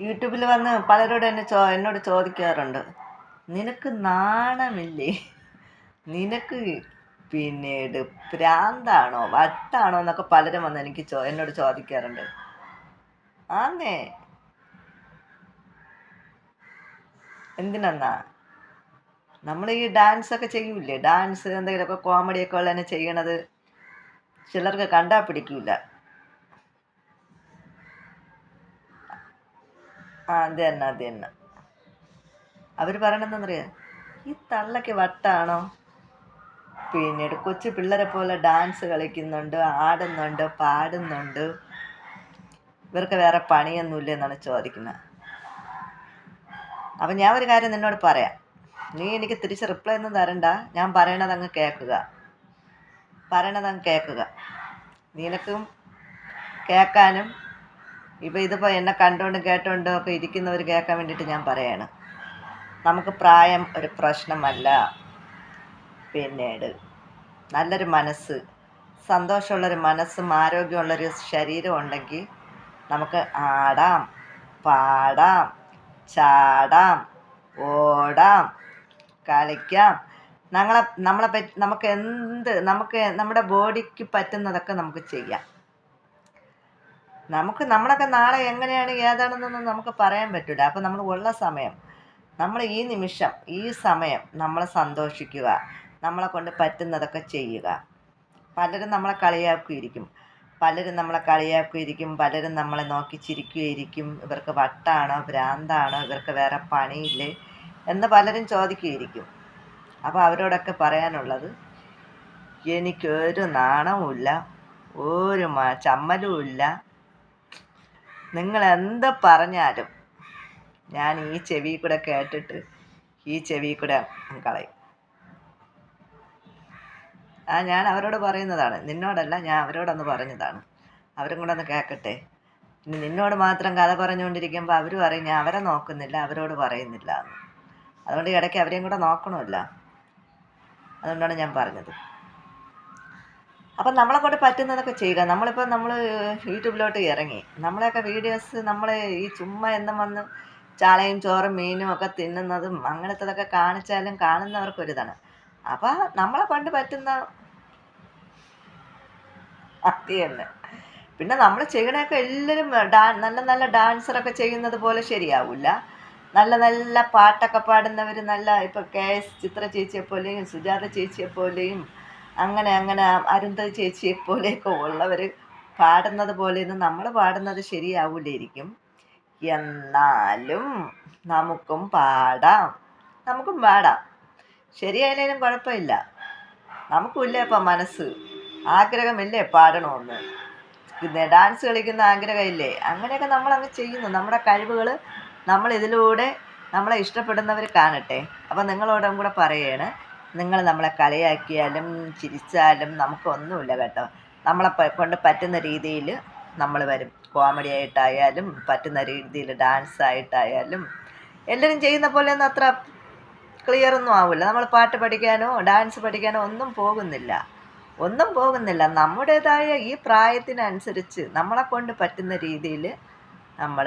യൂട്യൂബിൽ വന്ന് പലരോടും എന്നെ ചോ എന്നോട് ചോദിക്കാറുണ്ട് നിനക്ക് നാണമില്ലേ? നിനക്ക് പിന്നീട് പ്രാന്താണോ? വട്ടാണോ? എന്നൊക്കെ പലരും വന്ന് എനിക്ക് ചോ എന്നോട് ചോദിക്കാറുണ്ട്. ആന്നേ. എന്തിനെന്നാ? നമ്മൾ ഈ ഡാൻസ് ഒക്കെ ചെയ്യൂലേ ഡാൻസ് എന്തെങ്കിലുമൊക്കെ കോമഡിയൊക്കെ ഉള്ളതിനെ ചെയ്യണത് ചിലർക്ക് കണ്ടാൽ പിടിക്കൂല. ആ അത് തന്നെ അത് തന്നെ. അവർ പറയണെന്നറിയാം ഈ തള്ളക്ക് വട്ടാണോ? പിന്നീട് കൊച്ചു പിള്ളേരെ പോലെ ഡാൻസ് കളിക്കുന്നുണ്ട് ആടുന്നുണ്ട് പാടുന്നുണ്ട്. ഇവർക്ക് വേറെ പണിയൊന്നുമില്ല എന്നാണ് ചോദിക്കുന്നത്. അപ്പം ഞാൻ ഒരു കാര്യം നിന്നോട് പറയാം. നീ എനിക്ക് തിരിച്ച് റിപ്ലൈ ഒന്നും തരണ്ട. ഞാൻ പറയണത് അങ്ങ് കേൾക്കുക. പറയണത് അങ്ങ് കേൾക്കുക. നിനക്കും കേൾക്കാനും ഇപ്പം ഇതിപ്പോൾ എന്നെ കണ്ടുകൊണ്ടും കേട്ടുകൊണ്ടും ഒക്കെ ഇരിക്കുന്നവർ കേൾക്കാൻ വേണ്ടിയിട്ട് ഞാൻ പറയാണ്. നമുക്ക് പ്രായം ഒരു പ്രശ്നമല്ല. പിന്നീട് നല്ലൊരു മനസ്സ് സന്തോഷമുള്ളൊരു മനസ്സും ആരോഗ്യമുള്ളൊരു ശരീരം ഉണ്ടെങ്കിൽ നമുക്ക് ആടാം പാടാം ചാടാം ഓടാം കളിക്കാം. ഞങ്ങളെ നമ്മളെ പറ്റി നമുക്ക് എന്ത് നമുക്ക് നമ്മുടെ ബോഡിക്ക് പറ്റുന്നതൊക്കെ നമുക്ക് ചെയ്യാം. നമുക്ക് നമ്മളൊക്കെ നാളെ എങ്ങനെയാണ് ഏതാണെന്നൊന്നും നമുക്ക് പറയാൻ പറ്റില്ല അപ്പം നമ്മൾ ഉള്ള സമയം നമ്മൾ ഈ നിമിഷം ഈ സമയം നമ്മൾ സന്തോഷിക്കുക നമ്മളെ കൊണ്ട് പറ്റുന്നതൊക്കെ ചെയ്യുക. പലരും നമ്മളെ കളിയാക്കുകയിരിക്കും പലരും നമ്മളെ കളിയാക്കുകയായിരിക്കും പലരും നമ്മളെ നോക്കി ചിരിക്കുകയായിരിക്കും. ഇവർക്ക് വട്ടാണോ ഭ്രാന്താണോ ഇവർക്ക് വേറെ പണിയില്ലേ എന്ന് പലരും ചോദിക്കുകയായിരിക്കും. അപ്പോൾ അവരോടൊക്കെ പറയാനുള്ളത് എനിക്കൊരു നാണവുമില്ല ഒരു ചമ്മലുമില്ല നിങ്ങൾ എന്ത് പറഞ്ഞാലും ഞാൻ ഈ ചെവി കൂടെ കേട്ടിട്ട് ഈ ചെവി കൂടെ കളയും. ആ ഞാൻ അവരോട് പറയുന്നതാണ്. നിന്നോടല്ല ഞാൻ അവരോടൊന്ന് പറഞ്ഞതാണ്. അവരും കൂടെ ഒന്ന് കേൾക്കട്ടെ ഇനി നിന്നോട് മാത്രം കഥ പറഞ്ഞുകൊണ്ടിരിക്കുമ്പോൾ അവർ പറയും ഞാൻ അവരെ നോക്കുന്നില്ല അവരോട് പറയുന്നില്ല എന്ന്. അതുകൊണ്ട് ഇടയ്ക്ക് അവരെയും കൂടെ നോക്കണമല്ല. അതുകൊണ്ടാണ് ഞാൻ പറഞ്ഞത്. അപ്പം നമ്മളെ കൊണ്ട് പറ്റുന്നതൊക്കെ ചെയ്യുക. നമ്മളിപ്പോൾ നമ്മൾ യൂട്യൂബിലോട്ട് ഇറങ്ങി. നമ്മളെയൊക്കെ വീഡിയോസ് നമ്മൾ ഈ ചുമ്മാ എന്നും വന്ന് ചാളയും ചോറും മീനും ഒക്കെ തിന്നുന്നതും അങ്ങനത്തതൊക്കെ കാണിച്ചാലും കാണുന്നവർക്കൊരിതാണ് അപ്പം നമ്മളെ കൊണ്ട് പറ്റുന്ന അത് പിന്നെ നമ്മൾ ചെയ്യണൊക്കെ എല്ലാവരും ഡാ നല്ല നല്ല ഡാൻസറൊക്കെ ചെയ്യുന്നത് പോലെ ശരിയാവില്ല നല്ല നല്ല പാട്ടൊക്കെ പാടുന്നവർ നല്ല ഇപ്പോൾ കെ എസ് ചിത്ര ചേച്ചിയെ പോലെയും സുജാത ചേച്ചിയെ പോലെയും അങ്ങനെ അങ്ങനെ അരുന്ധതി ചേച്ചിയെ പോലെയൊക്കെ ഉള്ളവർ പാടുന്നത് പോലെയൊന്നും നമ്മൾ പാടുന്നത് ശരിയാവില്ലായിരിക്കും എന്നാലും നമുക്കും പാടാം. നമുക്കും പാടാം. ശരിയായാലും കുഴപ്പമില്ല. നമുക്കില്ലേ ഇപ്പം മനസ്സ്? ആഗ്രഹമില്ലേ പാടണമെന്ന്? ഡാൻസ് കളിക്കുന്ന ആഗ്രഹമില്ലേ? അങ്ങനെയൊക്കെ നമ്മൾ അങ്ങ് ചെയ്യുന്നു. നമ്മുടെ കഴിവുകൾ നമ്മൾ ഇതിലൂടെ നമ്മളെ ഇഷ്ടപ്പെടുന്നവർ കാണട്ടെ. അപ്പം നിങ്ങളോടും കൂടെ പറയാണ്. നിങ്ങൾ നമ്മളെ കളിയാക്കിയാലും ചിരിച്ചാലും നമുക്കൊന്നുമില്ല കേട്ടോ. നമ്മളെ കൊണ്ട് പറ്റുന്ന രീതിയിൽ നമ്മൾ വരും. കോമഡി ആയിട്ടായാലും പറ്റുന്ന രീതിയിൽ ഡാൻസ് ആയിട്ടായാലും എല്ലാവരും ചെയ്യുന്ന പോലെ ഒന്നും അത്ര ക്ലിയർ ഒന്നും ആവില്ല. നമ്മൾ പാട്ട് പഠിക്കാനോ ഡാൻസ് പഠിക്കാനോ ഒന്നും പോകുന്നില്ല. ഒന്നും പോകുന്നില്ല. നമ്മുടേതായ ഈ പ്രായത്തിനനുസരിച്ച് നമ്മളെ കൊണ്ട് പറ്റുന്ന രീതിയിൽ നമ്മൾ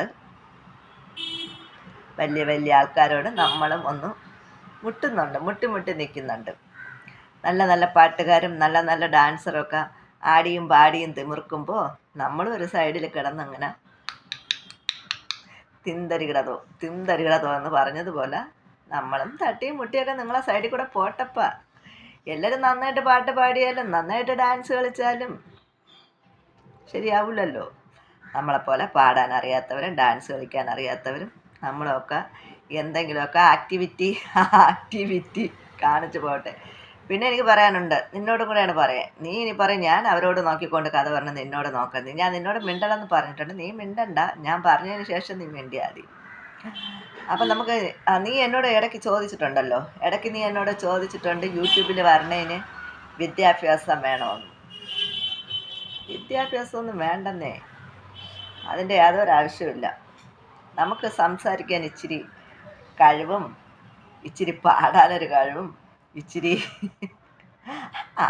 വലിയ വലിയ ആൾക്കാരോട് നമ്മളും ഒന്ന് മുട്ടുന്നുണ്ട് മുട്ടി മുട്ടി നിൽക്കുന്നുണ്ട്. നല്ല നല്ല പാട്ടുകാരും നല്ല നല്ല ഡാൻസറൊക്കെ ആടിയും പാടിയും തിമിർക്കുമ്പോൾ നമ്മളും ഒരു സൈഡിൽ കിടന്നങ്ങനെ തിന്തരികിടതോ തിന്തരികിടതോ എന്ന് പറഞ്ഞതുപോലെ നമ്മളും തട്ടിയും മുട്ടിയൊക്കെ നിങ്ങളെ സൈഡിൽ കൂടെ പോട്ടപ്പ. എല്ലാവരും നന്നായിട്ട് പാട്ട് പാടിയാലും നന്നായിട്ട് ഡാൻസ് കളിച്ചാലും ശരിയാവില്ലല്ലോ നമ്മളെപ്പോലെ പാടാൻ അറിയാത്തവരും ഡാൻസ് കളിക്കാൻ അറിയാത്തവരും നമ്മളൊക്കെ എന്തെങ്കിലുമൊക്കെ ആക്ടിവിറ്റി ആക്ടിവിറ്റി കാണിച്ചു പോട്ടെ പിന്നെ എനിക്ക് പറയാനുണ്ട് നിന്നോടും കൂടെയാണ് പറയാൻ. നീ ഇനി പറയും ഞാൻ അവരോട് നോക്കിക്കൊണ്ട് കഥ പറഞ്ഞ് നിന്നോട് നോക്കുന്നത് ഞാൻ നിന്നോട് മിണ്ടലെന്ന് പറഞ്ഞിട്ടുണ്ട്. നീ മിണ്ടണ്ട. ഞാൻ പറഞ്ഞതിന് ശേഷം നീ മിണ്ടിയാൽ മതി. അപ്പം നമുക്ക് നീ എന്നോട് ഇടയ്ക്ക് ചോദിച്ചിട്ടുണ്ടല്ലോ. ഇടയ്ക്ക് നീ എന്നോട് ചോദിച്ചിട്ടുണ്ട് യൂട്യൂബിൽ വരണേന് വിദ്യാഭ്യാസം വേണമെന്ന് വിദ്യാഭ്യാസമൊന്നും വേണ്ടെന്നേ. അതിന്റെ യാതൊരു ആവശ്യമില്ല നമുക്ക് സംസാരിക്കാൻ ഇച്ചിരി കഴിവും ഇച്ചിരി പാടാനൊരു കഴിവും ഇച്ചിരി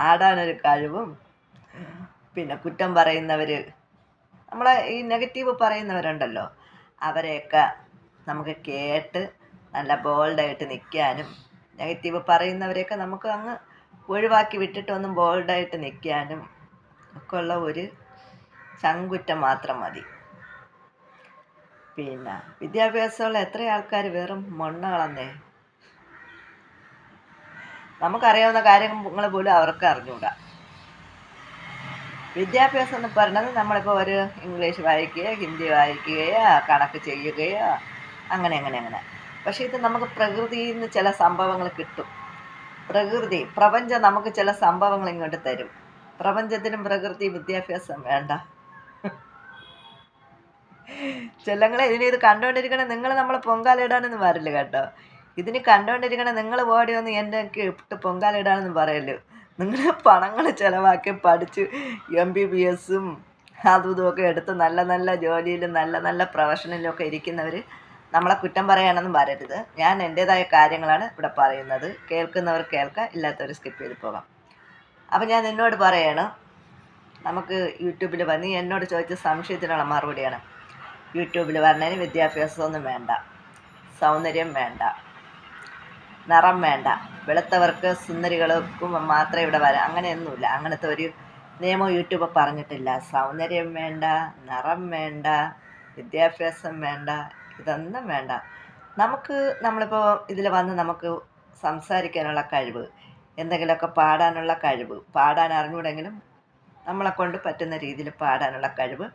ആടാനൊരു കഴിവും. പിന്നെ കുറ്റം പറയുന്നവർ നമ്മളെ ഈ നെഗറ്റീവ് പറയുന്നവരുണ്ടല്ലോ അവരെയൊക്കെ നമുക്ക് കേട്ട് നല്ല ബോൾഡായിട്ട് നിൽക്കാനും നെഗറ്റീവ് പറയുന്നവരെയൊക്കെ നമുക്ക് അങ്ങ് ഒഴിവാക്കി വിട്ടിട്ടൊന്നും ബോൾഡായിട്ട് നിൽക്കാനും ഒക്കെ ഉള്ള ഒരു ചങ്കുറ്റം മാത്രം മതി. പിന്നെ വിദ്യാഭ്യാസമുള്ള എത്ര ആൾക്കാർ വെറും മണ്ണുകളെന്നേ നമുക്കറിയാവുന്ന കാര്യങ്ങൾ പോലും അവർക്ക് അറിഞ്ഞുകൂടാ വിദ്യാഭ്യാസം എന്ന് പറയുന്നത് നമ്മളിപ്പോൾ ഒരു ഇംഗ്ലീഷ് വായിക്കുകയോ ഹിന്ദി വായിക്കുകയോ കണക്ക് ചെയ്യുകയോ അങ്ങനെ അങ്ങനെ അങ്ങനെ. പക്ഷേ ഇത് നമുക്ക് പ്രകൃതിയിൽ നിന്ന് ചില സംഭവങ്ങൾ കിട്ടും. പ്രകൃതി പ്രപഞ്ചം നമുക്ക് ചില സംഭവങ്ങൾ ഇങ്ങോട്ട് തരും. പ്രപഞ്ചത്തിനും പ്രകൃതി വിദ്യാഭ്യാസം വേണ്ട. ചെല്ലങ്ങളെ ഇതിന് ഇത് കണ്ടുകൊണ്ടിരിക്കണേ നിങ്ങൾ നമ്മളെ പൊങ്കാലിടാനൊന്നും വരില്ല കേട്ടോ. ഇതിന് കണ്ടുകൊണ്ടിരിക്കണേ നിങ്ങൾ ഓടി വന്ന് എന്റെ ഇട്ട് പൊങ്കാലിടാനൊന്നും പറയല്ലോ നിങ്ങൾ പണങ്ങൾ ചിലവാക്കി പഠിച്ച് എം ബി ബി എസും അതും ഇതുമൊക്കെ എടുത്ത് നല്ല നല്ല ജോലിയിലും നല്ല നല്ല പ്രൊഫഷനിലും ഒക്കെ ഇരിക്കുന്നവർ നമ്മളെ കുറ്റം പറയാനൊന്നും വരരുത്. ഞാൻ എന്റേതായ കാര്യങ്ങളാണ് ഇവിടെ പറയുന്നത്. കേൾക്കുന്നവർ കേൾക്കുക ഇല്ലാത്തവർ സ്കിപ്പ് ചെയ്ത് പോകാം. അപ്പം ഞാൻ നിന്നോട് പറയണം നമുക്ക് യൂട്യൂബിൽ വന്ന് എന്നോട് ചോദിച്ച സംശയത്തിനുള്ള മറുപടിയാണ്. യൂട്യൂബിൽ പറഞ്ഞതിന് വിദ്യാഭ്യാസമൊന്നും വേണ്ട. സൗന്ദര്യം വേണ്ട. നിറം വേണ്ട. വെളുത്തവർക്ക് സുന്ദരികൾക്കും മാത്രമേ ഇവിടെ വരാം. അങ്ങനെയൊന്നുമില്ല. അങ്ങനത്തെ ഒരു നിയമം യൂട്യൂബ് പറഞ്ഞിട്ടില്ല. സൗന്ദര്യം വേണ്ട നിറം വേണ്ട വിദ്യാഭ്യാസം വേണ്ട ഇതൊന്നും വേണ്ട. നമുക്ക് നമ്മളിപ്പോൾ ഇതിൽ വന്ന് നമുക്ക് സംസാരിക്കാനുള്ള കഴിവ് എന്തെങ്കിലുമൊക്കെ പാടാനുള്ള കഴിവ് പാടാൻ അറിഞ്ഞൂടെങ്കിലും നമ്മളെ കൊണ്ട് പറ്റുന്ന രീതിയിൽ പാടാനുള്ള കഴിവ്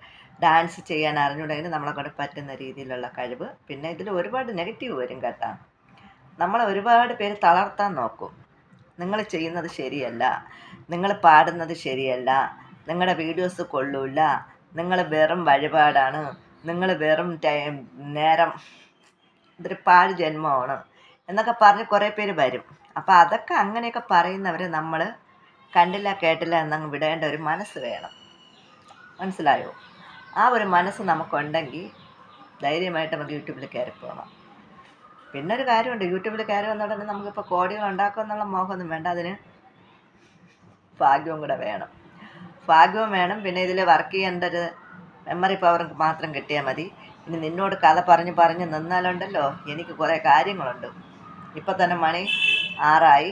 ഡാൻസ് ചെയ്യാൻ അറിഞ്ഞുണ്ടെങ്കിൽ നമ്മളെ കൊണ്ട് പറ്റുന്ന രീതിയിലുള്ള കഴിവ് പിന്നെ ഇതിൽ ഒരുപാട് നെഗറ്റീവ് വരും കേട്ടോ. നമ്മളെ ഒരുപാട് പേര് തളർത്താൻ നോക്കും. നിങ്ങൾ ചെയ്യുന്നത് ശരിയല്ല നിങ്ങൾ പാടുന്നത് ശരിയല്ല നിങ്ങളുടെ വീഡിയോസ് കൊള്ളൂല നിങ്ങൾ വെറും വഴിപാടാണ് നിങ്ങൾ വെറും ടൈം നേരം ഇതൊരു പാഴ് ജന്മമാണ് എന്നൊക്കെ പറഞ്ഞ് കുറേ പേര് വരും. അപ്പോൾ അതൊക്കെ അങ്ങനെയൊക്കെ പറയുന്നവരെ നമ്മൾ കണ്ടില്ല കേട്ടില്ല എന്നങ്ങ് വിടേണ്ട ഒരു മനസ്സ് വേണം. മനസ്സിലായോ? ആ ഒരു മനസ്സ് നമുക്കുണ്ടെങ്കിൽ ധൈര്യമായിട്ട് നമുക്ക് യൂട്യൂബിൽ കയറി പോകണം പിന്നെ ഒരു കാര്യമുണ്ട് യൂട്യൂബിൽ കയറി വന്നോടനെ നമുക്കിപ്പോൾ കോടികൾ ഉണ്ടാക്കുക എന്നുള്ള മോഹമൊന്നും വേണ്ട. അതിന് ഭാഗ്യവും കൂടെ വേണം. ഭാഗ്യവും വേണം. പിന്നെ ഇതിൽ വർക്ക് ചെയ്യേണ്ട ഒരു മെമ്മറി പവർ മാത്രം കിട്ടിയാൽ മതി. ഇനി നിന്നോട് കഥ പറഞ്ഞ് പറഞ്ഞ് നിന്നാലുണ്ടല്ലോ എനിക്ക് കുറേ കാര്യങ്ങളുണ്ട്. ഇപ്പം തന്നെ മണി ആറായി.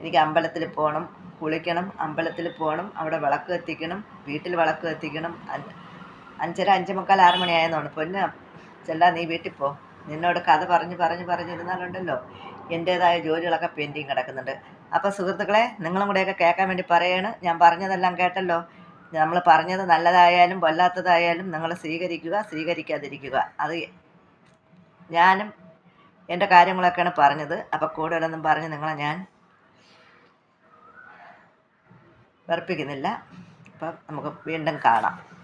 എനിക്ക് അമ്പലത്തിൽ പോകണം. കുളിക്കണം അമ്പലത്തിൽ പോകണം അവിടെ വിളക്ക് കത്തിക്കണം വീട്ടിൽ വിളക്ക് കത്തിക്കണം. അഞ്ച് അഞ്ചര അഞ്ച് മുക്കാൽ ആറ് മണിയായെന്നാണ്. പൊന്ന് ചെല്ലാ നീ വീട്ടിൽ പോ. നിന്നോട് കഥ പറഞ്ഞ് പറഞ്ഞ് പറഞ്ഞിരുന്നാലുണ്ടല്ലോ എന്റേതായ ജോലികളൊക്കെ പെൻഡിങ് കിടക്കുന്നുണ്ട്. അപ്പോൾ സുഹൃത്തുക്കളെ നിങ്ങളും കൂടെയൊക്കെ കേൾക്കാൻ വേണ്ടി പറയാണ്. ഞാൻ പറഞ്ഞതെല്ലാം കേട്ടല്ലോ. നമ്മൾ പറഞ്ഞത് നല്ലതായാലും വല്ലാത്തതായാലും നിങ്ങൾ സ്വീകരിക്കുക സ്വീകരിക്കാതിരിക്കുക. അത് ഞാനും എന്റെ കാര്യങ്ങളൊക്കെയാണ് പറഞ്ഞത്. അപ്പോൾ കൂടുതലൊന്നും പറഞ്ഞ് നിങ്ങളെ ഞാൻ വെറുപ്പിക്കുന്നില്ല. അപ്പം നമുക്ക് വീണ്ടും കാണാം.